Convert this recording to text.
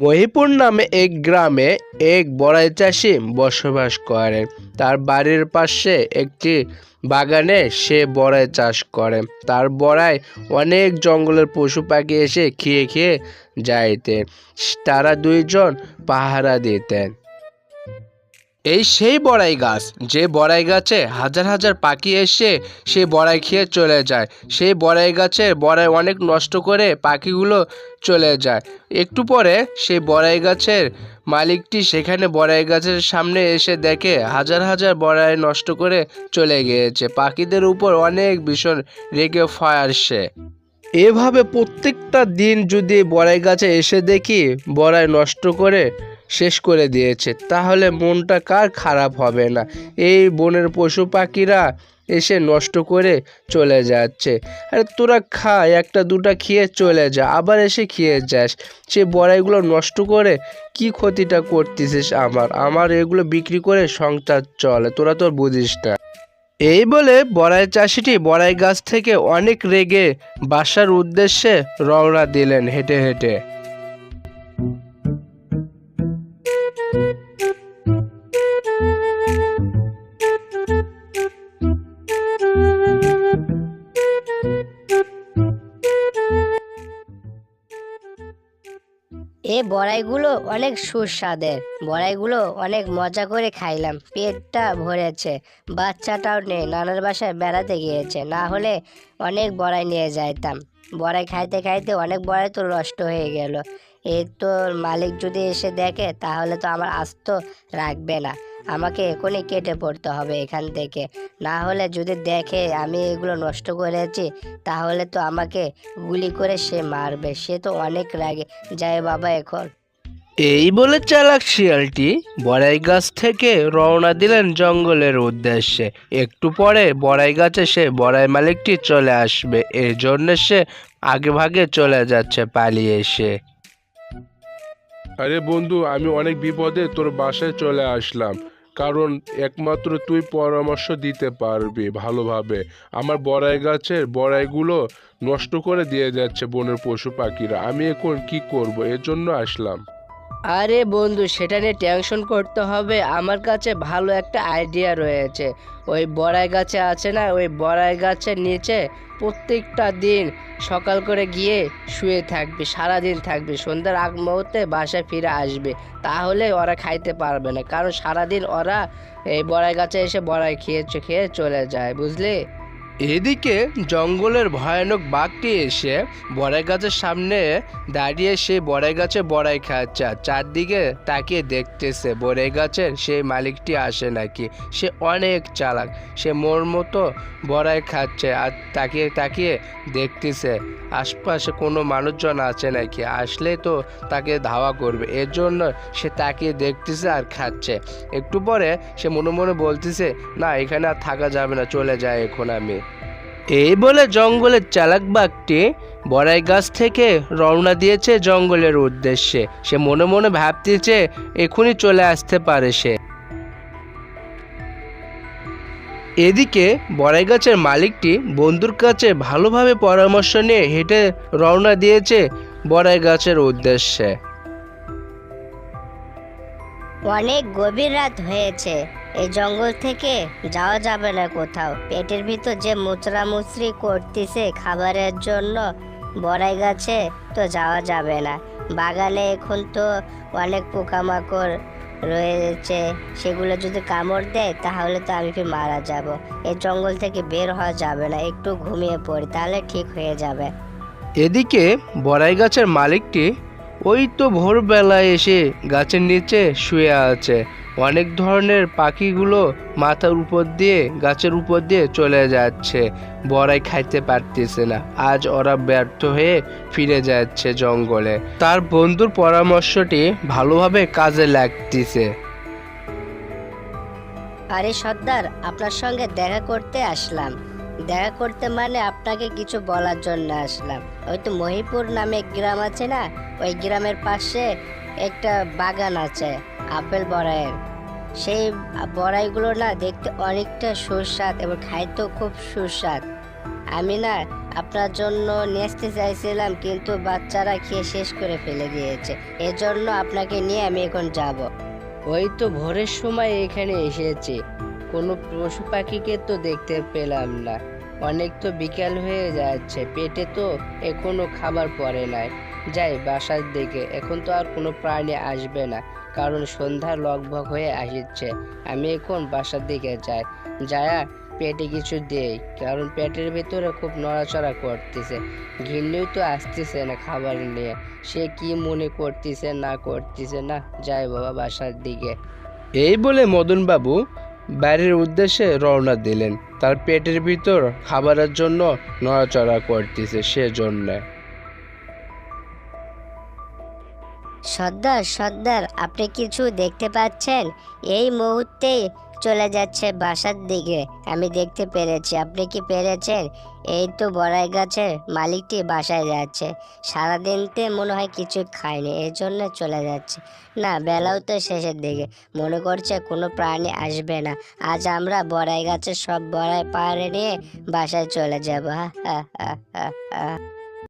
মহিপুর নামে এক গ্রামে এক বড়াই চাষি বসবাস করে। তার বাড়ির পাশে একটি বাগানে সে বড়াই চাষ করে। তার বড়াই অনেক জঙ্গলের পশু পাখি এসে খেয়ে খেয়ে যাইতে। তারা দুইজন পাহারা দিতেন। এই সেই বড়াই গাছ, যে বড়াই গাছে হাজার হাজার পাখি এসে সেই বড়াই খেয়ে চলে যায়। সেই বড়াই গাছের বড়াই অনেক নষ্ট করে পাখিগুলো চলে যায়। একটু পরে সেই বড়াই গাছের মালিকটি সেখানে বড়াই গাছের সামনে এসে দেখে হাজার হাজার বড়াই নষ্ট করে চলে গিয়েছে। পাখিদের উপর অনেক ভীষণ রেগে ফায়ার সে এভাবে প্রত্যেকটা দিন যদি বড়াই গাছে এসে দেখি বড়াই নষ্ট করে শেষ করে দিয়েছে। তাহলে মনটা কার খারাপ হবে না? এই বনের পশু পাখিরা এসে নষ্ট করে চলে যাচ্ছে। আরে তোরা খা, একটা, দুটা খেয়ে চলে যা, আবার এসে খেয়ে যাস। সে বড়াইগুলো নষ্ট করে কি ক্ষতিটা করতেছিস আমার? আমার এগুলো বিক্রি করে সংসার চলে, তোরা তো বুঝিস না। এই বলে বড়াই চাষিটি বড়াই গাছ থেকে অনেক রেগে বাসার উদ্দেশ্যে রওনা দিলেন হেঁটে হেঁটে। এই বড়াইগুলো অনেক সুস্বাদের। বড়াইগুলো অনেক মজা করে খাইলাম। পেটটা ভরেছে। বাচ্চাটাও নেই, নানার বাসায় বেড়াতে গিয়েছে। না হলে অনেক বড়াই নিয়ে যাইতাম। বড়াই খাইতে খাইতে অনেক বড়াই তো নষ্ট হয়ে গেল। এই তো মালিক যদি এসে দেখে, তাহলে তো আমার আস্ত রাখবে না। আমাকে এখনই কেটে পড়তে হবে এখান থেকে। না হলে যদি দেখে আমি এগুলো নষ্ট করেছি, তাহলে তো আমাকে গুলি করে সে মারবে। সে তো অনেক রাগে। যায় বাবা এখন। এই বলে চালাক শিয়ালটি বড়াই গাছ থেকে রওনা দিলেন জঙ্গলের উদ্দেশ্যে। একটু পরে বড়াই গাছে সে বড়াই মালিকটি চলে আসবে। এই জন্য সে আগে ভাগে চলে যাচ্ছে পালিয়ে এসে। আরে বন্ধু, আমি অনেক বিপদে তোর বাসায় চলে আসলাম। কারণ একমাত্র তুই পরামর্শ দিতে পারবি ভালোভাবে। আমার বড়াই গাছের বড়াইগুলো নষ্ট করে দিয়ে যাচ্ছে বনের পশু পাখিরা। আমি এখন কি করব? এর জন্য আসলাম। আরে বন্ধু, সেটা নিয়ে টেনশন করতে হবে। আমার কাছে ভালো একটা আইডিয়া রয়েছে। ওই বড়াই গাছে আছে না, ওই বড়াই গাছের নিচে প্রত্যেকটা দিন সকাল করে গিয়ে শুয়ে থাকবি, সারাদিন থাকবি। সন্ধ্যার আগ মুহূর্তে বাসায় ফিরে আসবে। তাহলে ওরা খাইতে পারবে না। কারণ সারাদিন ওরা এই বড়াই গাছে এসে বড়াই খেয়ে খেয়ে চলে যায়, বুঝলি? এদিকে জঙ্গলের ভয়ানক বাঘটি এসে বড়াই গাছের সামনে দাঁড়িয়ে সে বড়াই গাছে বড়াই খাচ্ছে। চারদিকে তাকিয়ে দেখতেছে বড়াই গাছের সেই মালিকটি আসে নাকি? সে অনেক চালাক, সে মোর মতো বড়াই খাচ্ছে আর তাকিয়ে তাকিয়ে দেখতেছে, আশপাশে কোনো মানুষজন আছে নাকি? আসলে তো তাকে ধাওয়া করবে এর জন্য সে তাকিয়ে দেখতেছে আর খাচ্ছে। একটু পরে সে মনে মনে বলতেছে, না, এখানে আর থাকা যাবে না, চলে যায় এখন আমি। এই বলে জঙ্গলের চালাক বাঘটি বড়াই গাছ থেকে রওনা দিয়েছে জঙ্গলের উদ্দেশ্যে। সে মনে মনে ভাবতেছে এখনই চলে আসতে পারে সে। এদিকে বড়াই গাছের মালিকটি বন্ধুর কাছে ভালোভাবে পরামর্শ নিয়ে হেঁটে রওনা দিয়েছে বড়াই গাছের উদ্দেশ্যে। অনেক গভীর রাত হয়েছে। এই জঙ্গল থেকে যাওয়া যাবে না কোথাও। পেটের ভিতর যে মুচড়া মুচড়ি করতেছে খাবারের জন্য বড়াই গাছে তো যাওয়া যাবে না। বাগানে এখন তো অনেক পোকামাকড় রয়েছে, সেগুলো যদি কামড় দেয় তাহলে তো আমি ফির মারা যাব। এই জঙ্গল থেকে বের হওয়া যাবে না, একটু ঘুমিয়ে পড়ি তাহলে ঠিক হয়ে যাবে। এদিকে বড়াই গাছের মালিকটি ওই তো ভোরবেলায় এসে গাছের নিচে শুয়ে আছে। অনেক ধরনের পাখিগুলো মাথার উপর দিয়ে, গাছের উপর দিয়ে চলে যাচ্ছে। বড়াই খাইতে পারতেছে না। আজ ওরা ব্যর্থ হয়ে ফিরে যাচ্ছে জঙ্গলে। তার বন্ধুর পরামর্শটি ভালোভাবে কাজে লাগতেছে। আরে সর্দার, আপনার সঙ্গে দেখা করতে আসলাম। দেখা করতে মানে আপনাকে কিছু বলার জন্য আসলাম। ওই তো মহিপুর নামে গ্রাম আছে না? ওই গ্রামের পাশে একটা বাগান আছে। আপেল বড়াইয়ের। সেই বড়াইগুলো না দেখতে অনেকটা সুস্বাদ এবং খাইতেও খুব সুস্বাদ। আমি না আপনার জন্য নিয়ে চাইছিলাম, কিন্তু বাচ্চারা খেয়ে শেষ করে ফেলে দিয়েছে। এজন্য আপনাকে নিয়ে আমি এখন যাব। ওই তো ভোরের সময় এখানে এসেছি। কোনো পশু পাখিকে তো দেখতে পেলাম না। অনেক তো বিকাল হয়ে যাচ্ছে, পেটে তো এখনও খাবার পড়ে নাই। যাই, বাসার দিকে। এখন তো আর কোনো প্রাণী আসবে না। কারণ সন্ধ্যা লগভগ হয়ে আসছে। আমি এখন বাসার দিকে যাই। যায়া পেটে কিছু দেই, কারণ পেটের ভেতরে খুব নড়াচড়া করতেছে। ঘিন্নিও তো আসতেছে না খাবার নিয়ে। সে কি মনে করতেছে, না করতেছে না, যাই বাবা বাসার দিকে। এই বলে মদন বাবু বাড়ির উদ্দেশ্যে রওনা দিলেন। তার পেটের ভিতর খাবারের জন্য নড়াচড়া করতেছে সেজন্য। সর্দার সর্দার, আপনি কিছু দেখতে পাচ্ছেন? এই মুহূর্তেই চলে যাচ্ছে বাসার দিকে। আমি দেখতে পেরেছি, আপনি কি পেরেছেন? এই তো বড়াই গাছের মালিকটি বাসায় যাচ্ছে। সারাদিনতে মনে হয় কিছু খায়নি এই জন্য চলে যাচ্ছে। না, বেলাও তো শেষের দিকে। মনে করছে কোনো প্রাণী আসবে না। আজ আমরা বড়াই গাছের সব বড়াই পাড়ে নিয়ে বাসায় চলে যাব। হা হা হা হা হা।